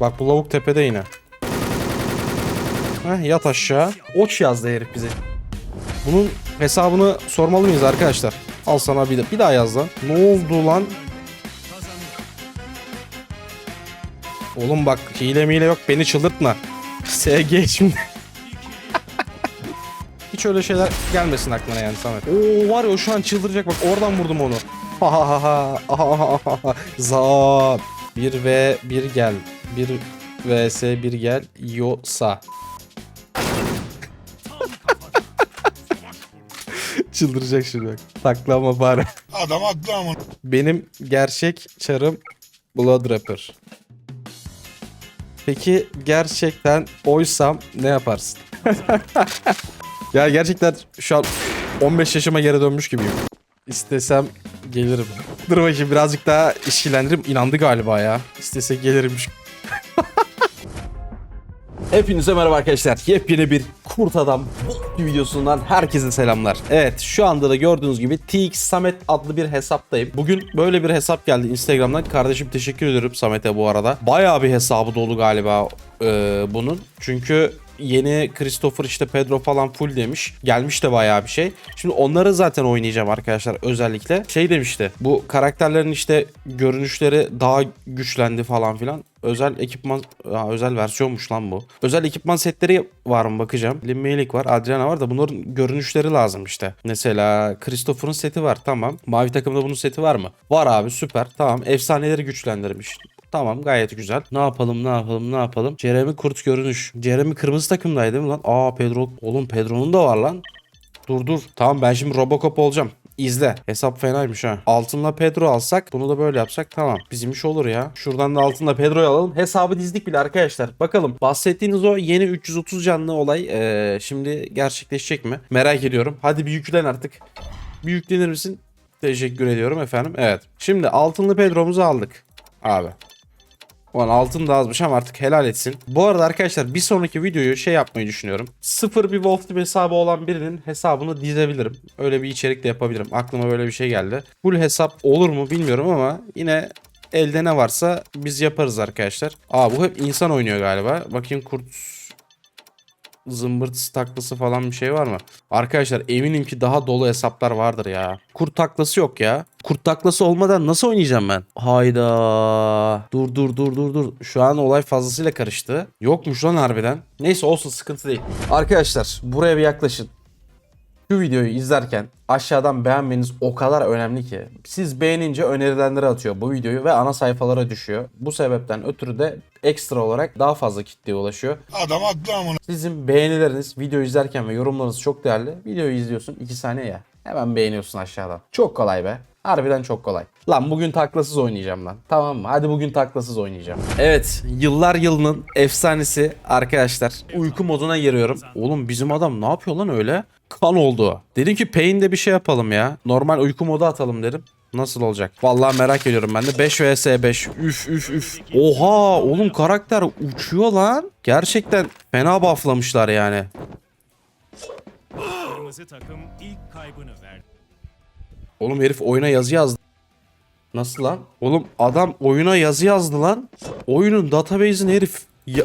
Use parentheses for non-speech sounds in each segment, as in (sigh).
Bak bu lavuk tepede yine. Heh, yat aşağı. Oç yazdı herif bize. Bunun hesabını sormalı mıyız arkadaşlar? Al sana bir, de, bir daha yaz lan. Ne oldu lan? Oğlum bak hile mile yok beni çıldırtma. (laughs) SG şimdi. (laughs) Hiç öyle şeyler gelmesin aklına yani Samet. Oo var ya o şu an çıldıracak bak oradan vurdum onu. Ha ha ha ha ha ha ha ha Za 1 ve 1 gel. 1 vs 1 gel. Yosa. (laughs) Çıldıracak şimdi bak. Taklama bari. Adam haklı ama. Benim gerçek çarım Blood Rapper. Peki gerçekten oysam ne yaparsın? (laughs) ya gerçekten şu an 15 yaşıma geri dönmüş gibiyim. İstesem gelirim. Dur bakayım birazcık daha işkilendiririm. İnandı galiba ya. İstese gelirimmiş. Hepinize merhaba arkadaşlar. Yepyeni bir Kurt Adam videosundan herkese selamlar. Evet şu anda da gördüğünüz gibi TX Samet adlı bir hesaptayım. Bugün böyle bir hesap geldi Instagram'dan. Kardeşim teşekkür ediyorum Samet'e bu arada. Bayağı bir hesabı dolu galiba e, bunun. Çünkü yeni Christopher işte Pedro falan full demiş. Gelmiş de bayağı bir şey. Şimdi onları zaten oynayacağım arkadaşlar özellikle. Şey demişti. Bu karakterlerin işte görünüşleri daha güçlendi falan filan. Özel ekipman, ha, özel versiyonmuş lan bu. Özel ekipman setleri var mı bakacağım. Lim Melik var, Adriana var da bunların görünüşleri lazım işte. Mesela Christopher'ın seti var tamam. Mavi takımda bunun seti var mı? Var abi süper tamam. Efsaneleri güçlendirmiş. Tamam gayet güzel. Ne yapalım ne yapalım ne yapalım. Jeremy kurt görünüş. Jeremy kırmızı takımdaydı değil mi lan? Aa Pedro. Oğlum Pedro'nun da var lan. Dur dur. Tamam ben şimdi Robocop olacağım. İzle. Hesap fenaymış ha. Altınla Pedro alsak bunu da böyle yapsak tamam. Bizim iş olur ya. Şuradan da altınla Pedro'yu alalım. Hesabı dizdik bile arkadaşlar. Bakalım bahsettiğiniz o yeni 330 canlı olay eee, şimdi gerçekleşecek mi? Merak ediyorum. Hadi bir yüklen artık. Bir yüklenir misin? Teşekkür ediyorum efendim. Evet. Şimdi altınlı Pedro'muzu aldık. Abi. Ulan altın da azmış ama artık helal etsin. Bu arada arkadaşlar bir sonraki videoyu şey yapmayı düşünüyorum. Sıfır bir Wolf Team hesabı olan birinin hesabını dizebilirim. Öyle bir içerik de yapabilirim. Aklıma böyle bir şey geldi. Full hesap olur mu bilmiyorum ama yine elde ne varsa biz yaparız arkadaşlar. Aa bu hep insan oynuyor galiba. Bakayım kurt zımbırt taklası falan bir şey var mı? Arkadaşlar eminim ki daha dolu hesaplar vardır ya. Kurt taklası yok ya. Kurt taklası olmadan nasıl oynayacağım ben? Hayda. Dur dur dur dur dur. Şu an olay fazlasıyla karıştı. Yokmuş lan harbiden. Neyse olsun sıkıntı değil. Arkadaşlar buraya bir yaklaşın. Şu videoyu izlerken aşağıdan beğenmeniz o kadar önemli ki. Siz beğenince önerilenlere atıyor bu videoyu ve ana sayfalara düşüyor. Bu sebepten ötürü de ekstra olarak daha fazla kitleye ulaşıyor. Adam haklı ama. Sizin beğenileriniz video izlerken ve yorumlarınız çok değerli. Videoyu izliyorsun 2 saniye ya. Hemen beğeniyorsun aşağıdan. Çok kolay be. Harbiden çok kolay. Lan bugün taklasız oynayacağım lan. Tamam mı? Hadi bugün taklasız oynayacağım. Evet. Yıllar yılının efsanesi arkadaşlar. Uyku moduna giriyorum. Oğlum bizim adam ne yapıyor lan öyle? Kan oldu. Dedim ki Pain'de bir şey yapalım ya. Normal uyku modu atalım dedim. Nasıl olacak? Vallahi merak ediyorum ben de. 5 vs 5. Üf üf üf. Oha oğlum karakter uçuyor lan. Gerçekten fena bufflamışlar yani. Kırmızı takım ilk kaybını verdi. Oğlum herif oyuna yazı yazdı. Nasıl lan? Oğlum adam oyuna yazı yazdı lan. Oyunun database'ini herif ya-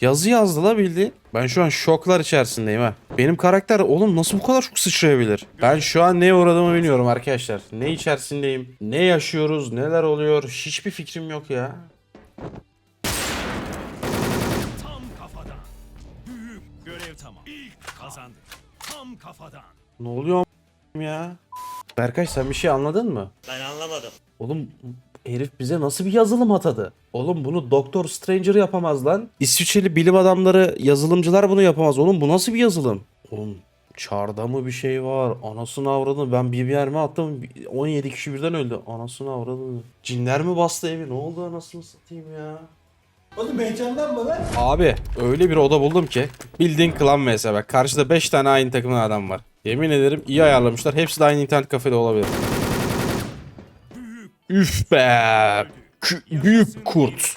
yazı yazdı la bildi. Ben şu an şoklar içerisindeyim ha. Benim karakter oğlum nasıl bu kadar çok sıçrayabilir? Ben şu an neye uğradığımı bilmiyorum arkadaşlar. Ne içerisindeyim? Ne yaşıyoruz? Neler oluyor? Hiçbir fikrim yok ya. Tam kafadan. Büyük görev tamam. İlk kazandı. Tam kafadan. Ne oluyor ya? Berkay sen bir şey anladın mı? Ben anlamadım. Oğlum herif bize nasıl bir yazılım atadı? Oğlum bunu Doktor Stranger yapamaz lan. İsviçreli bilim adamları, yazılımcılar bunu yapamaz. Oğlum bu nasıl bir yazılım? Oğlum çarda mı bir şey var? Anasını avradını ben bir mermi attım. 17 kişi birden öldü. Anasını avradını. Cinler mi bastı evi? Ne oldu anasını satayım ya? Oğlum heyecandan mı lan? Abi öyle bir oda buldum ki bildiğin klan mesela bak karşıda 5 tane aynı takımın adam var. Yemin ederim iyi ayarlamışlar. Hepsi de aynı internet kafede olabilir. Üf be. Kü- büyük kurt.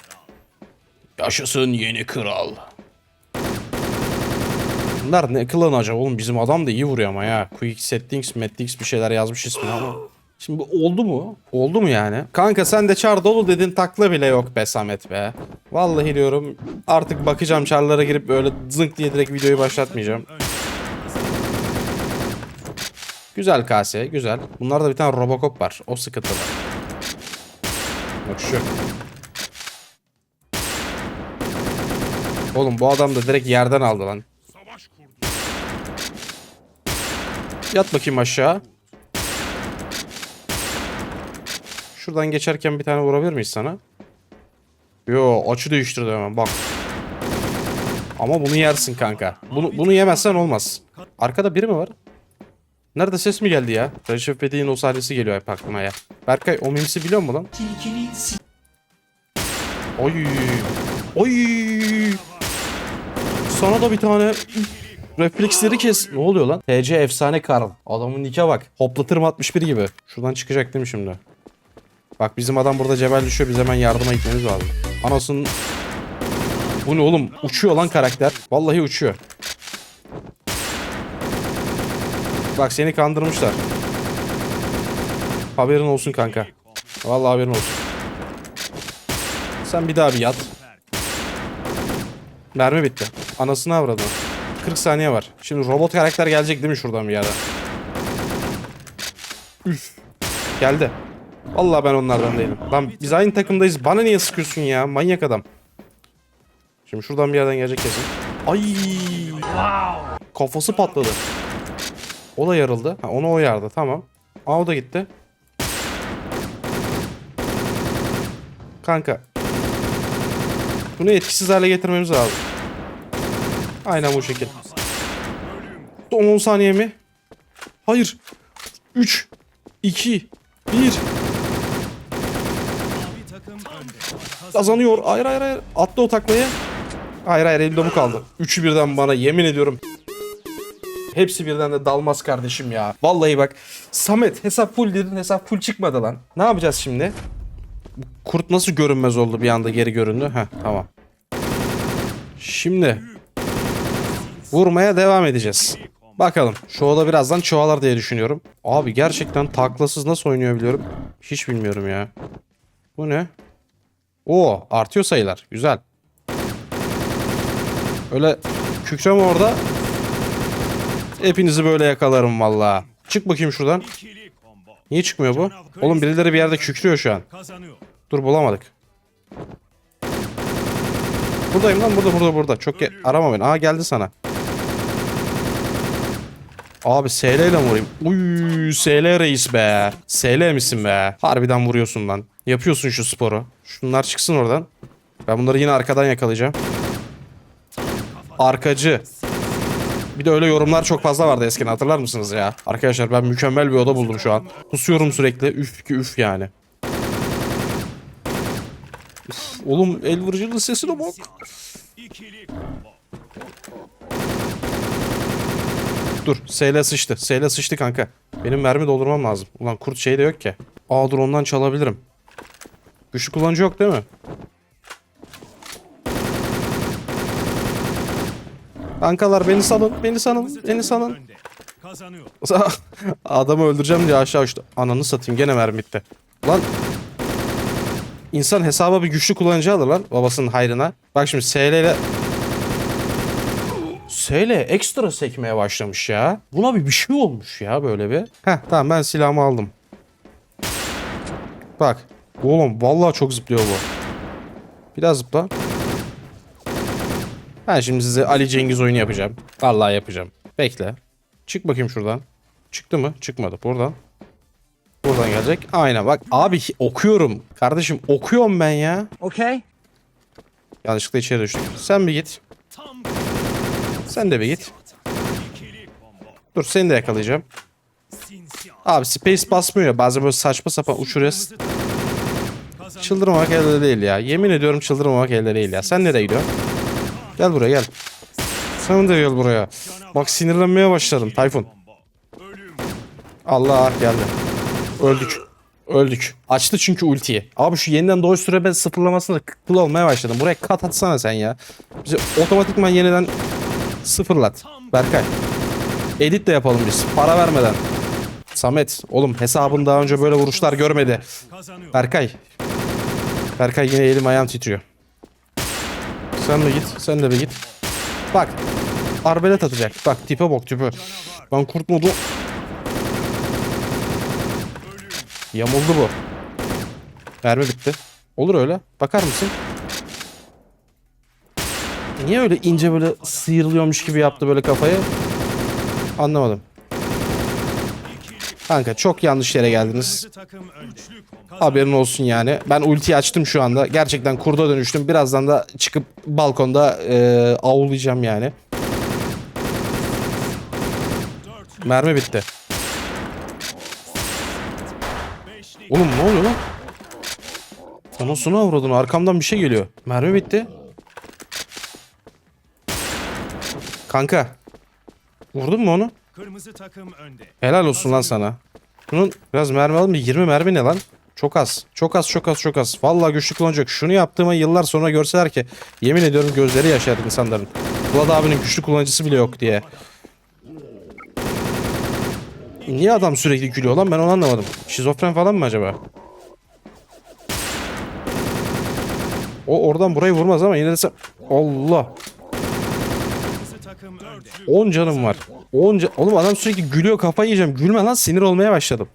Yaşasın yeni kral. Bunlar ne klan acaba oğlum bizim adam da iyi vuruyor ama ya. Quick settings, mettings bir şeyler yazmış ismini ama. Şimdi oldu mu? Oldu mu yani? Kanka sen de çar dolu dedin takla bile yok be Samet be. Vallahi diyorum artık bakacağım çarlara girip böyle zınk diye direkt videoyu başlatmayacağım. Güzel kase güzel. Bunlarda bir tane Robocop var. O sıkıntılı. Bak şu. Oğlum bu adam da direkt yerden aldı lan. Yat bakayım aşağı. Şuradan geçerken bir tane vurabilir miyiz sana? Yo açı değiştirdi hemen bak. Ama bunu yersin kanka. Bunu, bunu yemezsen olmaz. Arkada biri mi var? Nerede ses mi geldi ya? Recep İvedik'in o sahnesi geliyor hep aklıma ya. Berkay o mimsi biliyor musun lan? Oy. Oy. Sana da bir tane refleksleri kes. Ne oluyor lan? TC efsane Karl. Adamın nike bak. Hoplatırım 61 gibi. Şuradan çıkacak değil mi şimdi? Bak bizim adam burada cebel düşüyor. Biz hemen yardıma gitmemiz lazım. Anasının... Bu ne oğlum? Uçuyor lan karakter. Vallahi uçuyor. Bak seni kandırmışlar. Haberin olsun kanka. Vallahi haberin olsun. Sen bir daha bir yat. Mermi bitti. Anasını avradı. 40 saniye var. Şimdi robot karakter gelecek değil mi şuradan bir yerden? Üf. Geldi. Vallahi ben onlardan değilim. Lan biz aynı takımdayız. Bana niye sıkıyorsun ya? Manyak adam. Şimdi şuradan bir yerden gelecek kesin. Ay. Kafası patladı. O da yarıldı. Ha, onu o yardı. Tamam. Aa o da gitti. Kanka. Bunu etkisiz hale getirmemiz lazım. Aynen bu şekil. Son 10 saniye mi? Hayır. 3 2 1 Mavi takım önde. Kazanıyor. Hayır hayır hayır. Attı o taklayı. Hayır hayır elimde bu kaldı. Üçü birden bana yemin ediyorum. Hepsi birden de dalmaz kardeşim ya. Vallahi bak. Samet hesap full dedin hesap full çıkmadı lan. Ne yapacağız şimdi? Kurt nasıl görünmez oldu bir anda geri göründü? Heh tamam. Şimdi. Vurmaya devam edeceğiz. Bakalım. Şoğla birazdan çoğalar diye düşünüyorum. Abi gerçekten taklasız nasıl oynuyor biliyorum. Hiç bilmiyorum ya. Bu ne? Oo artıyor sayılar. Güzel. Öyle kükreme orada. Hepinizi böyle yakalarım valla. Çık bakayım şuradan. Niye çıkmıyor bu? Oğlum birileri bir yerde kükrüyor şu an. Dur bulamadık. Buradayım lan burada burada burada. Çok ge- arama beni. Aa geldi sana. Abi SL ile vurayım? Uy SL reis be. SL misin be? Harbiden vuruyorsun lan. Yapıyorsun şu sporu. Şunlar çıksın oradan. Ben bunları yine arkadan yakalayacağım. Arkacı. Bir de öyle yorumlar çok fazla vardı eskiden hatırlar mısınız ya? Arkadaşlar ben mükemmel bir oda buldum şu an. Kusuyorum sürekli. Üf ki üf yani. Üf, oğlum el vurucunun sesine bak. Dur SL sıçtı. SL sıçtı kanka. Benim mermi doldurmam lazım. Ulan kurt şey de yok ki. Aa dur ondan çalabilirim. Güçlü kullanıcı yok değil mi? Kankalar beni salın. Beni salın. Beni salın. (laughs) Adamı öldüreceğim diye aşağı uçtu. Ananı satayım gene mermi bitti. Lan İnsan hesaba bir güçlü kullanıcı alır lan babasının hayrına. Bak şimdi SL ile SL ekstra sekmeye başlamış ya. Buna bir bir şey olmuş ya böyle bir. Heh tamam ben silahımı aldım. Bak. Oğlum vallahi çok zıplıyor bu. Biraz zıpla. Ben şimdi size Ali Cengiz oyunu yapacağım. Vallahi yapacağım. Bekle. Çık bakayım şuradan. Çıktı mı? Çıkmadı. Buradan. Buradan gelecek. Aynen bak. Abi okuyorum. Kardeşim okuyorum ben ya. Okay. Yanlışlıkla içeri düştüm. Sen bir git. Sen de bir git. Dur seni de yakalayacağım. Abi space basmıyor ya. Bazen böyle saçma sapan uçuruyoruz. Çıldırmamak elde değil ya. Yemin ediyorum çıldırmamak elde değil ya. Sen nereye gidiyorsun? Gel buraya gel. Sen de gel buraya. Bak sinirlenmeye başladım Tayfun. Allah geldi. Öldük. Öldük. Açtı çünkü ultiyi. Abi şu yeniden doğuş süre sıfırlamasına kıl olmaya başladım. Buraya kat atsana sen ya. Bizi otomatikman yeniden sıfırlat. Berkay. Edit de yapalım biz. Para vermeden. Samet oğlum hesabın daha önce böyle vuruşlar görmedi. Berkay. Berkay yine elim ayağım titriyor. Sen de git. Sen de bir git. Bak. Arbelet atacak. Bak tipe bak tipe. Ben kurt modu. Yamuldu bu. Mermi bitti. Olur öyle. Bakar mısın? Niye öyle ince böyle sıyrılıyormuş gibi yaptı böyle kafayı? Anlamadım. Kanka çok yanlış yere geldiniz. Haberin olsun yani. Ben ultiyi açtım şu anda. Gerçekten kurda dönüştüm. Birazdan da çıkıp balkonda e, avlayacağım yani. Mermi bitti. Oğlum ne oluyor lan? Anasını avradın. Arkamdan bir şey geliyor. Mermi bitti. Kanka. Vurdun mu onu? Kırmızı takım önde. Helal olsun lan sana. Bunun biraz mermi alalım da 20 mermi ne lan? Çok az. Çok az çok az çok az. Vallahi güçlü kullanacak. Şunu yaptığıma yıllar sonra görseler ki yemin ediyorum gözleri yaşar insanların. Vlad abinin güçlü kullanıcısı bile yok diye. Niye adam sürekli gülüyor lan ben onu anlamadım. Şizofren falan mı acaba? O oradan burayı vurmaz ama yine de. Allah. Kırmızı takım önde. 10 canım var. 10 can... Oğlum adam sürekli gülüyor kafayı yiyeceğim. Gülme lan sinir olmaya başladım.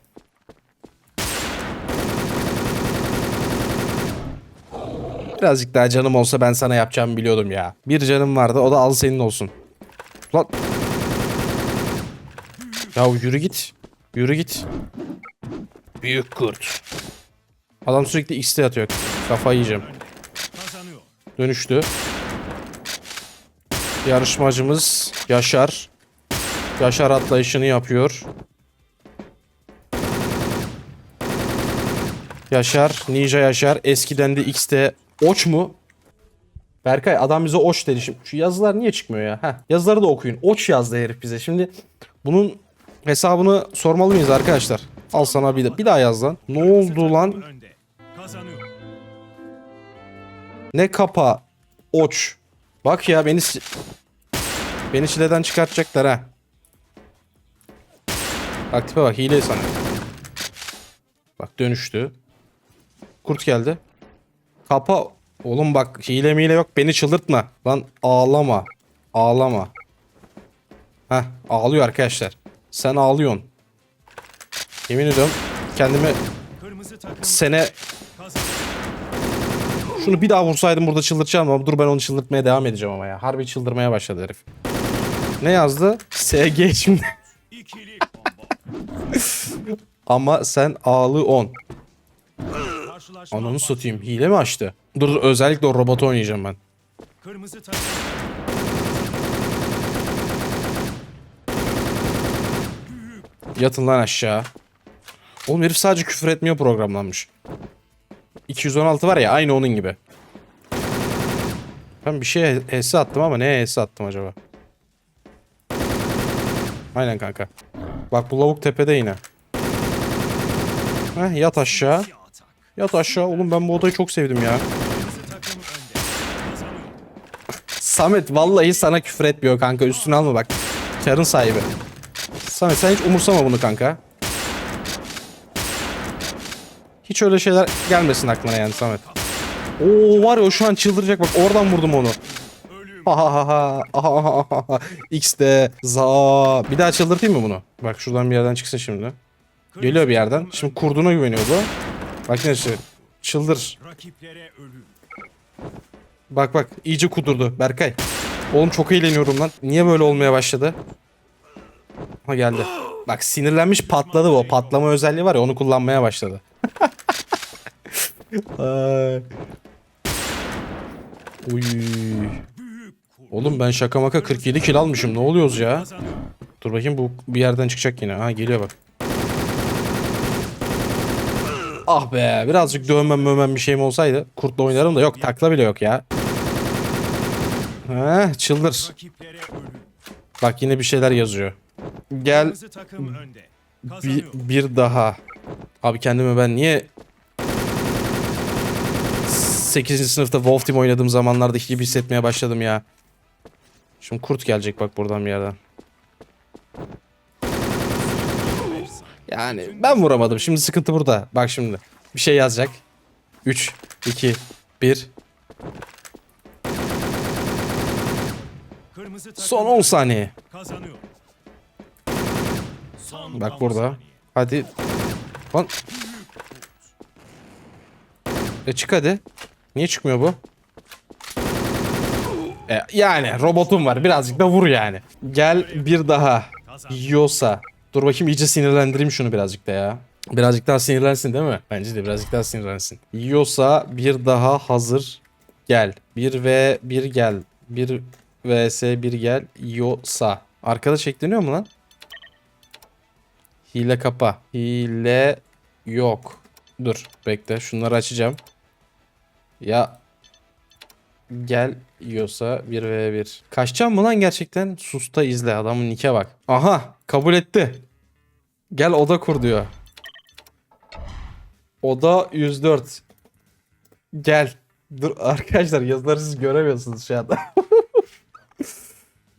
Birazcık daha canım olsa ben sana yapacağımı biliyordum ya. Bir canım vardı o da al senin olsun. Lan. Ya yürü git. Yürü git. Büyük kurt. Adam sürekli X'te atıyor. Kafayı yiyeceğim. Dönüştü. Yarışmacımız Yaşar. Yaşar atlayışını yapıyor. Yaşar, Ninja Yaşar. Eskiden de X'te Oç mu? Berkay adam bize Oç dedi. Şimdi şu yazılar niye çıkmıyor ya? Heh, yazıları da okuyun. Oç yazdı herif bize. Şimdi bunun hesabını sormalı mıyız arkadaşlar? Al sana bir, de, bir daha yaz lan. Ne oldu lan? Ne kapa? Oç. Bak ya beni beni çileden çıkartacaklar ha. Bak tipe bak hile sana. Bak dönüştü. Kurt geldi. Kapa. Oğlum bak hile mile yok beni çıldırtma. Lan ağlama. Ağlama. Heh ağlıyor arkadaşlar. Sen ağlıyorsun. Yemin ediyorum kendimi sene. Şunu bir daha vursaydım burada çıldırtacağım ama dur ben onu çıldırtmaya devam edeceğim ama ya. Harbi çıldırmaya başladı herif. Ne yazdı? (laughs) SG şimdi. (laughs) Ama sen ağlı 10. Karşılaşma Ananı satayım. Hile mi açtı? Dur özellikle o robotu oynayacağım ben. Kırmızı Yatın lan aşağı. Oğlum herif sadece küfür etmiyor programlanmış. 216 var ya aynı onun gibi. Ben bir şeye HS attım ama neye HS attım acaba? Aynen kanka. Bak bu lavuk tepede yine. Heh, yat aşağı. Yat aşağı. Oğlum ben bu odayı çok sevdim ya. Samet vallahi sana küfür etmiyor kanka. Üstüne alma bak. Karın sahibi. Samet sen hiç umursama bunu kanka. Hiç öyle şeyler gelmesin aklına yani Samet. Oo var ya şu an çıldıracak bak oradan vurdum onu. X'de za. Bir daha çıldırtayım mı bunu? Bak şuradan bir yerden çıksın şimdi. Geliyor bir yerden. Şimdi kurduğuna güveniyor bu. Bak ne işte. Çıldır. Bak bak iyice kudurdu Berkay. Oğlum çok eğleniyorum lan. Niye böyle olmaya başladı? Ha geldi. Bak sinirlenmiş patladı bu. Patlama özelliği var ya onu kullanmaya başladı. (laughs) Ay. Uy. Oğlum ben şaka maka 47 kil almışım. Ne oluyoruz ya? Dur bakayım bu bir yerden çıkacak yine. Ha geliyor bak. Ah be birazcık dövmem mövmem bir şeyim olsaydı kurtla oynarım da yok takla bile yok ya. Heh çıldır. Bak yine bir şeyler yazıyor. Gel bir, bir daha. Abi kendime ben niye 8. sınıfta Wolf Team oynadığım zamanlardaki gibi hissetmeye başladım ya. Şimdi kurt gelecek bak buradan bir yerden. Yani ben vuramadım. Şimdi sıkıntı burada. Bak şimdi. Bir şey yazacak. 3, 2, 1. Kırmızı takım Son 10 saniye. Bak burada. Hadi. Lan. E çık hadi. Niye çıkmıyor bu? E, yani robotum var. Birazcık da vur yani. Gel bir daha. Yiyorsa. Dur bakayım iyice sinirlendireyim şunu birazcık da ya. Birazcık daha sinirlensin değil mi? Bence de birazcık daha sinirlensin. Yiyorsa bir daha hazır. Gel. 1 v 1 gel. 1 vs 1 gel. Yiyorsa. Arkadaş ekleniyor mu lan? Hile kapa. Hile yok. Dur bekle şunları açacağım. Ya gel yiyorsa 1 v 1. Kaçacağım mı lan gerçekten? Susta izle adamın nike bak. Aha kabul etti. Gel oda kur diyor. Oda 104. Gel. Dur (laughs) arkadaşlar yazıları siz göremiyorsunuz şu anda.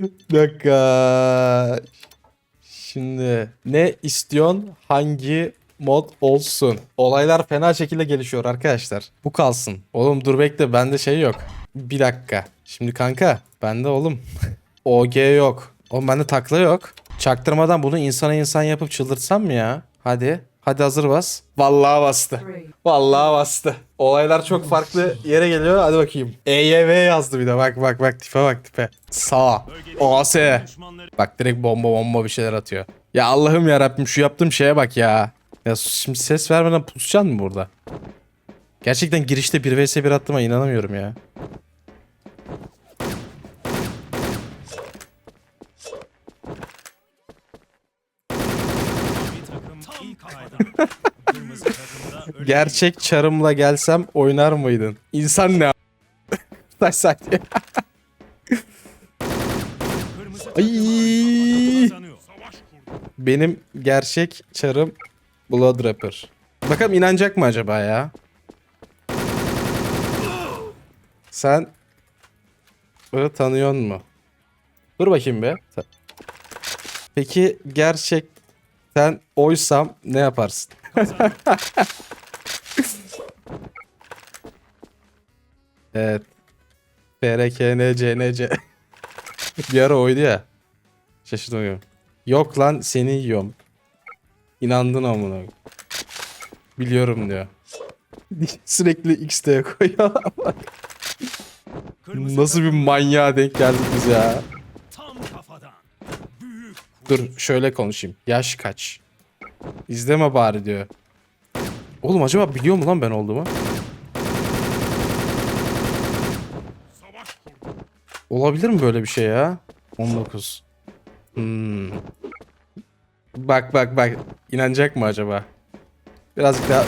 (laughs) Dakika. Şimdi ne istiyorsun? Hangi mod olsun? Olaylar fena şekilde gelişiyor arkadaşlar. Bu kalsın. Oğlum dur bekle bende şey yok. Bir dakika. Şimdi kanka bende oğlum. (laughs) OG yok. Oğlum bende takla yok. Çaktırmadan bunu insana insan yapıp çıldırtsam mı ya? Hadi. Hadi hazır bas. Vallahi bastı. Vallahi bastı. Olaylar çok farklı yere geliyor. Hadi bakayım. EYV yazdı bir de. Bak bak bak tipe bak tipe. Sağ. OAS. Bak direkt bomba bomba bir şeyler atıyor. Ya Allah'ım ya Rabbim şu yaptığım şeye bak ya. Ya şimdi ses vermeden pusacaksın mı burada? Gerçekten girişte 1 vs 1 attığıma inanamıyorum ya. (laughs) Gerçek çarımla gelsem oynar mıydın? İnsan ne Taş (laughs) saati. (laughs) Ay. Benim gerçek çarım Blood Rapper. Bakalım inanacak mı acaba ya? Sen bunu tanıyor mu? Dur bakayım be. Peki gerçekten oysam ne yaparsın? (laughs) evet. FRKNCNC. (laughs) Bir ara oydu ya. Şaşırdım. Yok lan seni yiyorum. İnandın amına. Biliyorum diyor. (laughs) Sürekli XT koyuyor. Nasıl bir manyağa denk geldik biz ya. Dur şöyle konuşayım. Yaş kaç? İzleme bari diyor. Oğlum acaba biliyor mu lan ben olduğumu? Olabilir mi böyle bir şey ya? 19. Hmm. Bak bak bak. İnanacak mı acaba? Birazcık daha...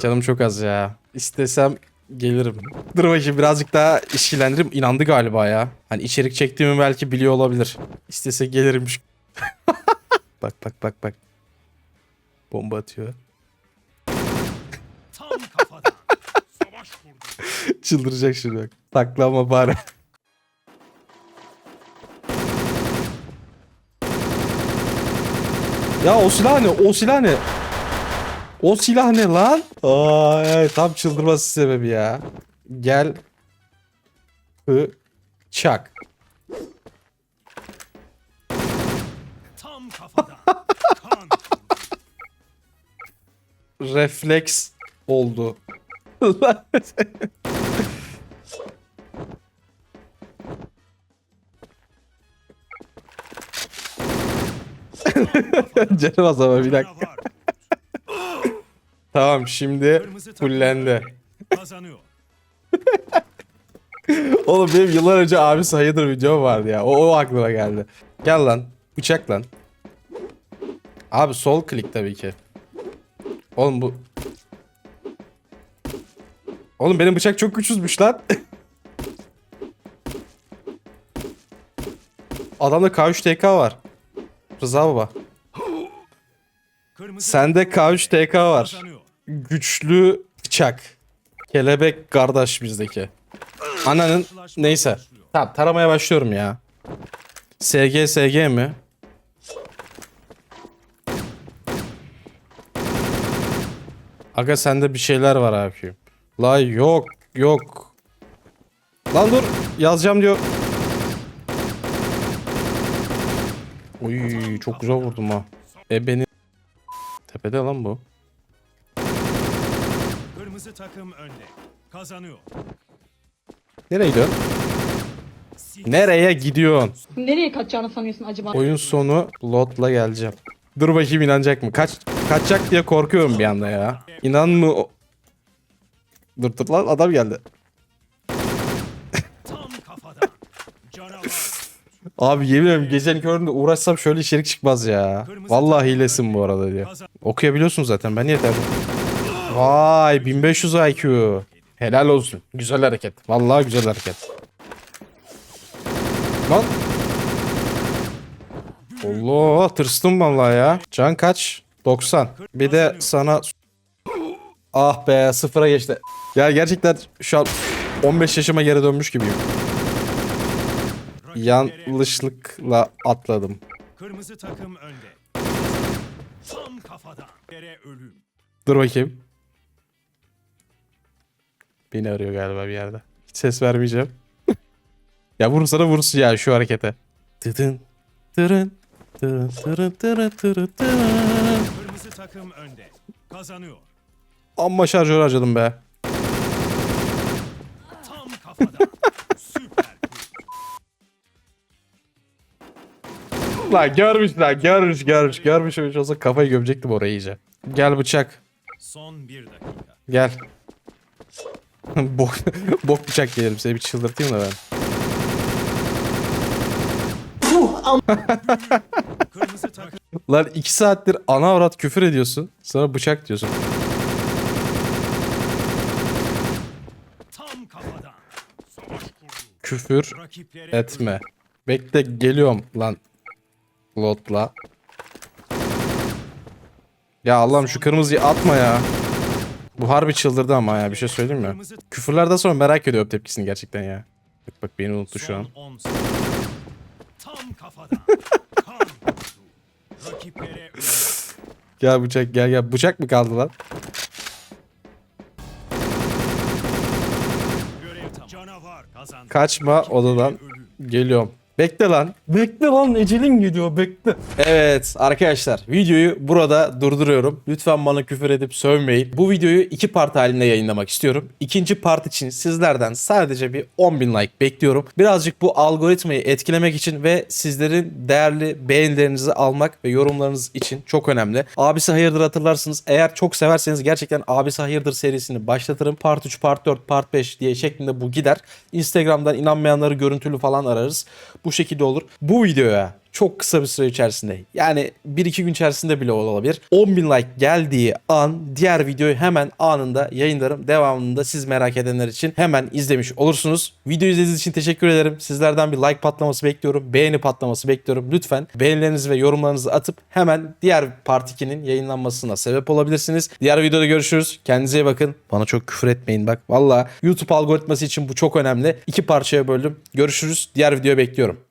Canım çok az ya. İstesem gelirim. Dur bakayım birazcık daha işkilendiririm. İnandı galiba ya. Hani içerik çektiğimi belki biliyor olabilir. İstese gelirmiş. (laughs) bak bak bak bak. Bomba atıyor. (laughs) Çıldıracak şimdi bak. Taklama bari. Ya o silah ne? O silah ne? O silah ne lan? Evet, tam çıldırması sebebi ya. Gel. Hı. Çak. Tam (laughs) kafadan. kan. Refleks oldu. (laughs) (laughs) Canım az ama bir dakika. (laughs) Tamam şimdi fullendi. Kazanıyor. (laughs) Oğlum benim yıllar önce abisi hayırdır videom vardı ya. O, o aklıma geldi. Gel lan. Bıçak lan. Abi sol klik tabii ki. Oğlum bu... Oğlum benim bıçak çok güçsüzmüş lan. Adamda K3 TK var. Rıza baba. Sende K3 TK var. Güçlü bıçak. Kelebek kardeş bizdeki. Ananın neyse. Tamam taramaya başlıyorum ya. SG SG mi? Aga sende bir şeyler var abi. La yok yok. Lan dur yazacağım diyor. Oy çok güzel vurdum ha. E beni tepede lan bu. Kırmızı takım önde. Kazanıyor. Nereye gidiyorsun? Nereye gidiyorsun? Nereye kaçacağını sanıyorsun acaba? Oyun sonu lotla geleceğim. Dur bakayım inanacak mı? Kaç kaçacak diye korkuyorum bir anda ya. İnan mı? o- Dur dur lan adam geldi. Tam kafadan. Canavar. Abi yemin ederim gecenin köründe uğraşsam şöyle içerik çıkmaz ya. Vallahi hilesin bu arada diye. Okuyabiliyorsun zaten ben yeter. Vay 1500 IQ. Helal olsun. Güzel hareket. Vallahi güzel hareket. Lan. Allah tırstım vallahi ya. Can kaç? 90. Bir de sana Ah be sıfıra geçti. Ya gerçekten şu an 15 yaşıma geri dönmüş gibiyim. Yanlışlıkla atladım. Kırmızı takım önde. Tam kafadan. Yere ölüm. Dur bakayım. Beni arıyor galiba bir yerde. Hiç ses vermeyeceğim. (laughs) ya vursana vursun ya şu harekete. Tıdın. Tırın. Tırın tırın tırın tırın tırın. Kırmızı takım önde. Kazanıyor. Amma şarjör harcadım be. Tam kafadan. (laughs) Lan görmüş lan görmüş görmüş görmüş görmüş olsa kafayı gömecektim oraya iyice. Gel bıçak. Son bir dakika. Gel. (laughs) bok, bok bıçak gelirim seni bir çıldırtayım da ben. Kırmızı takım (laughs) Lan iki saattir ana avrat küfür ediyorsun. Sonra bıçak diyorsun. tam kafadan. Savaş kurdu. Küfür Rakiplere etme. Bekle geliyorum lan. Lotla. Ya Allah'ım şu kırmızıyı atma ya. Bu harbi çıldırdı ama ya bir şey söyleyeyim mi? Küfürlerden sonra merak ediyorum tepkisini gerçekten ya. Bak bak beni unuttu şu an. Son 10 saniye. Tam kafadan. kan vurdu. Rakiplere ölüm. Gel bıçak gel gel. Bıçak mı kaldı lan? Kaçma odadan. Geliyorum. Bekle lan. Bekle lan ecelin gidiyor bekle. Evet arkadaşlar videoyu burada durduruyorum. Lütfen bana küfür edip sövmeyin. Bu videoyu iki part halinde yayınlamak istiyorum. İkinci part için sizlerden sadece bir 10.000 like bekliyorum. Birazcık bu algoritmayı etkilemek için ve sizlerin değerli beğenilerinizi almak ve yorumlarınız için çok önemli. Abisi hayırdır hatırlarsınız. Eğer çok severseniz gerçekten Abisi hayırdır serisini başlatırım. Part 3, Part 4, Part 5 diye şeklinde bu gider. Instagram'dan inanmayanları görüntülü falan ararız. Bu şekilde olur. Bu videoya çok kısa bir süre içerisinde yani 1-2 gün içerisinde bile olabilir. 10.000 like geldiği an diğer videoyu hemen anında yayınlarım. Devamında siz merak edenler için hemen izlemiş olursunuz. Videoyu izlediğiniz için teşekkür ederim. Sizlerden bir like patlaması bekliyorum. Beğeni patlaması bekliyorum. Lütfen beğenilerinizi ve yorumlarınızı atıp hemen diğer Part 2'nin yayınlanmasına sebep olabilirsiniz. Diğer videoda görüşürüz. Kendinize iyi bakın. Bana çok küfür etmeyin bak. Valla YouTube algoritması için bu çok önemli. İki parçaya böldüm. Görüşürüz. Diğer videoyu bekliyorum.